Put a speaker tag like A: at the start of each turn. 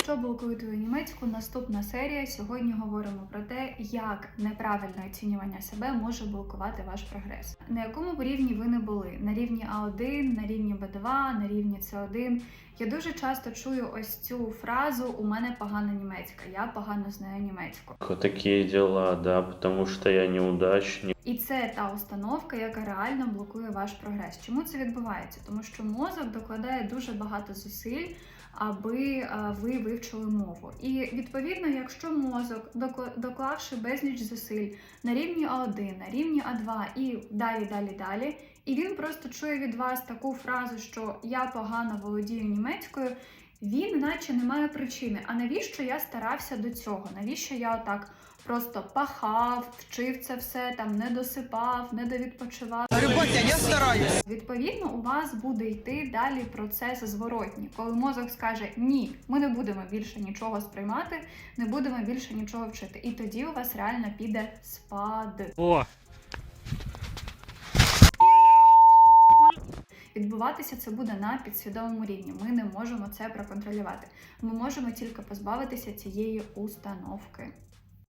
A: Що блокує німецьку? Наступна серія. Сьогодні говоримо про те, як неправильне оцінювання себе може блокувати ваш прогрес. На якому б рівні ви не були? На рівні А1, на рівні Б2, на рівні С1. Я дуже часто чую ось цю фразу У мене погана німецька, я погано знаю німецьку.
B: Вот такие дела, да, потому что я неудачник.
A: І це та установка, яка реально блокує ваш прогрес. Чому це відбувається? Тому що мозок докладає дуже багато зусиль, аби е, ви вивчили мову. І відповідно, якщо мозок, доклавши безліч зусиль на рівні А1, на рівні А2 і далі, далі, далі, і він просто чує від вас таку фразу, що я погано володію німецькою. Він наче не має причини. А навіщо я старався до цього? Навіщо я отак просто пахав, вчив це все, там не досипав, не довідпочивав?
C: Батя, я стараюсь.
A: Відповідно, у вас буде йти далі процес зворотній, коли мозок скаже ні, ми не будемо більше нічого сприймати, не будемо більше нічого вчити. І тоді у вас реально піде спад.
D: О,
A: Відбуватися це буде на підсвідомому рівні. Ми не можемо це проконтролювати. Ми можемо тільки позбавитися цієї установки.